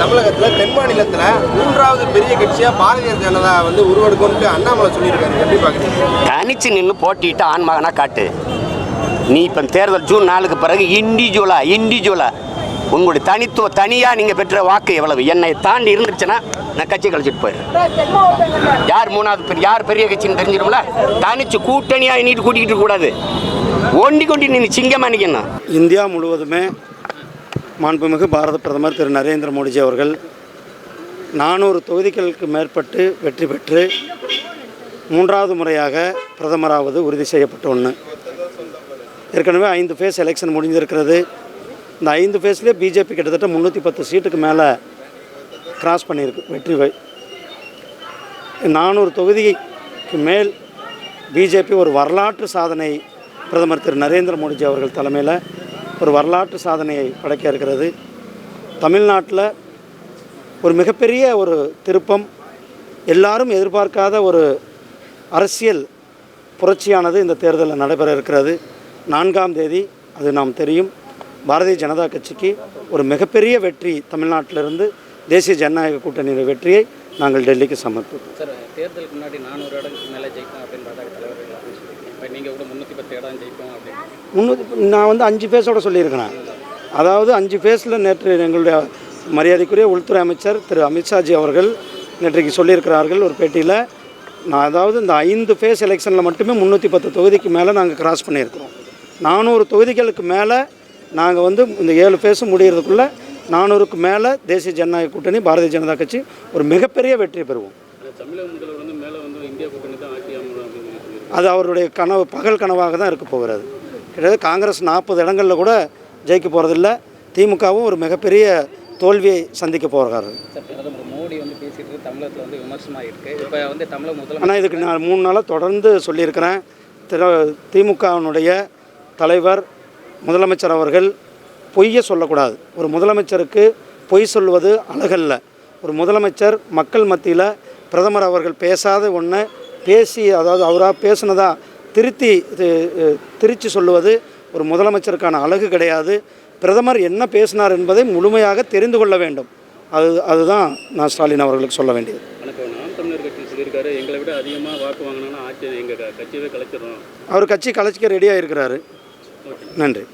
தமிழகத்துல தென் மாநிலத்துல மூன்றாவது பெரிய கட்சியா பாரதிய ஜனதா வந்து உருவெடுக்கும்னு அண்ணாமலை சொல்லியிருக்காரு. எப்படி பாக்குறீங்க? தனிச்சு நின்று போட்டிட்டு ஆண்மகனா காட்டு. நீ இப்போ தேர்தல் ஜூன் நாலுக்கு பிறகு இண்டிவிஜுவலா இண்டிவிஜுவலா உங்களுடைய தனித்துவ தனியாக நீங்கள் பெற்ற வாக்கு எவ்வளவு? என்னை தாண்டி இருந்துச்சுன்னா நான் கட்சி கழிச்சிட்டு போயிடுறேன். யார் மூணாவது பெரிய யார் பெரிய கட்சின்னு தெரிஞ்சிடும்ல? தனிச்சு கூட்டணியாக நீட்டு கூட்டிக்கிட்டு கூடாது. ஒண்டி கொண்டி நீ சிங்கமா நிற்கணும் இந்தியா முழுவதுமே மாண்புமிகு பாரத பிரதமர் திரு நரேந்திர மோடிஜி அவர்கள் நானூறு தொகுதிகளுக்கு மேற்பட்டு வெற்றி பெற்று மூன்றாவது முறையாக பிரதமராவது உறுதி செய்யப்பட்ட ஒன்று ஏற்கனவே ஐந்து ஃபேஸ் எலெக்ஷன் முடிஞ்சிருக்கிறது. இந்த ஐந்து ஃபேஸ்லேயே பிஜேபி கிட்டத்தட்ட முந்நூற்றி பத்து சீட்டுக்கு மேலே கிராஸ் பண்ணியிருக்கு வெற்றி வை. நானூறு தொகுதிக்கு மேல் பிஜேபி ஒரு வரலாற்று சாதனை பிரதமர் திரு நரேந்திர மோடிஜி அவர்கள் தலைமையில் ஒரு வரலாற்று சாதனையை படைக்க இருக்கிறது. தமிழ்நாட்டில் ஒரு மிகப்பெரிய ஒரு திருப்பம் எல்லாரும் எதிர்பார்க்காத ஒரு அரசியல் புரட்சியானது இந்த தேர்தலில் நடைபெற இருக்கிறது. நான்காம் தேதி அது நாம் தெரியும் பாரதிய ஜனதா கட்சிக்கு ஒரு மிகப்பெரிய வெற்றி தமிழ்நாட்டிலிருந்து தேசிய ஜனநாயக கூட்டணியின் வெற்றியை நாங்கள் டெல்லிக்கு சமர்ப்பிப்போம். சார் தேர்தலுக்கு முன்னாடி நானூறு இடத்துக்கு மேலே ஜெயிப்போம் அப்படின்னு பாஜக தலைவர் இப்போ நீங்கள் கூட முந்நூற்றி பத்து இடம் ஜெயிப்போம் அப்படின்னு. முன்னூற்றி நான் வந்து அஞ்சு ஃபேஸோட சொல்லியிருக்கிறேன். அதாவது அஞ்சு ஃபேஸில் நேற்று எங்களுடைய மரியாதைக்குரிய உள்துறை அமைச்சர் திரு. அமித்ஷாஜி அவர்கள் நேற்றைக்கு சொல்லியிருக்கிறார்கள் ஒரு பேட்டியில். நான் அதாவது இந்த ஐந்து ஃபேஸ் எலெக்ஷனில் மட்டுமே முந்நூற்றி பத்து தொகுதிக்கு மேலே நாங்கள் கிராஸ் பண்ணியிருக்கிறோம். நானூறு தொகுதிகளுக்கு மேலே நாங்கள் வந்து இந்த ஏழு ஃபேஸும் முடியறதுக்குள்ளே நானூறுக்கு மேலே தேசிய ஜனநாயக கூட்டணி பாரதிய ஜனதா கட்சி ஒரு மிகப்பெரிய வெற்றி பெறுவோம். அது அவருடைய கனவு பகல் கனவாக தான் இருக்க போகிறது. கிட்டத்தட்ட காங்கிரஸ் நாற்பது இடங்களில் கூட ஜெயிக்க போகிறதில்ல திமுகவும் ஒரு மிகப்பெரிய தோல்வியை சந்திக்க முதல்வர் ஆனால் இதுக்கு நான் மூணு நாளாக தொடர்ந்து சொல்லியிருக்கிறேன். திரு திமுகவினுடைய தலைவர் முதலமைச்சர் அவர்கள் பொய்யை சொல்லக்கூடாது. ஒரு முதலமைச்சருக்கு பொய் சொல்வது அழகல்ல. ஒரு முதலமைச்சர் மக்கள் மத்தியில் பிரதமர் அவர்கள் பேசாத ஒன்றை பேசி அதாவது அவராக பேசுனதா திருத்தி திருச்சி சொல்லுவது ஒரு முதலமைச்சருக்கான அழகு கிடையாது. பிரதமர் என்ன பேசினார் என்பதை முழுமையாக தெரிந்து கொள்ள வேண்டும். அது அதுதான் நான் ஸ்டாலின் அவர்களுக்கு சொல்ல வேண்டியது. சொல்லியிருக்காரு எங்களை விட அதிகமாக வாக்கு வாங்கினா ஆட்சி எங்கள் கட்சியவே கலைச்சிடும் அவர் கட்சி கலைச்சிக்க ரெடியாக இருக்கிறாரு நன்றி.